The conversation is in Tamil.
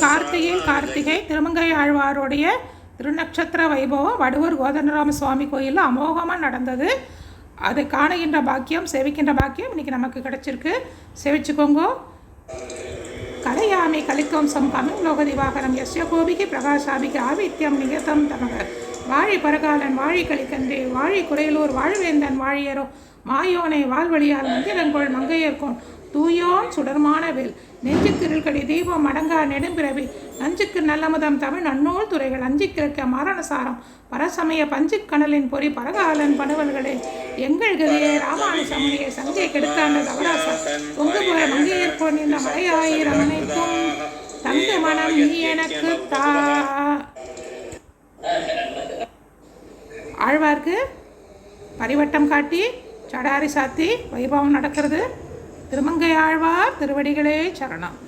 கார்த்திகையில் கார்த்திகை திருமங்கை ஆழ்வாருடைய திருநட்சத்திர வைபவம் வடுவூர் கோதண்டராம சுவாமி கோயிலில் அமோகமாக நடந்தது. அதை காணுகின்ற பாக்கியம் சேவிக்கின்ற பாக்கியம் இன்றைக்கி நமக்கு கிடைச்சிருக்கு. சேவிச்சுக்கோங்க. கலையாமி கலிக்கம்சம் கமிங் லோகதி வாகனம் எஸ்ய கோபிகி பிரகாசாபிக்கு ஆதித்யம் நிகதம் தமக. வாழி பரகாலன் வாழி கலிக்கன்றி வாழி குறையலூர் வாழ்வேந்தன் வாழியரோ மாயோனை வாழ்வழியால் மந்திரங்கோள் மங்கையர்கோன் தூயோன் சுடர்மான வேல். நெஞ்சுக்கிருள்கடி தீபம் அடங்கா நெடும்பிறவி நஞ்சுக்கு நல்லமுதம் தமிழ் நன்னூல் துறைகள். அஞ்சு கிழக்க மரணசாரம். பரசமய பஞ்சுக்கணலின் பொறி பரகாலன் பணுவல்களே எங்கள் கதையே ராமானு சமுனியை சஞ்சை கெடுத்தாண்ட தவராசா. பொங்கு போய மங்கையர்கோன் இந்த மலையாயிரம் அனைத்தும் தங்க மனம் நீ எனக்கு தா. ஆழ்வார்க்கு பரிவட்டம் காட்டி சடாரி சாத்தி வைபவம் நடக்கிறது. திருமங்கையாழ்வார் திருவடிகளே சரணம்.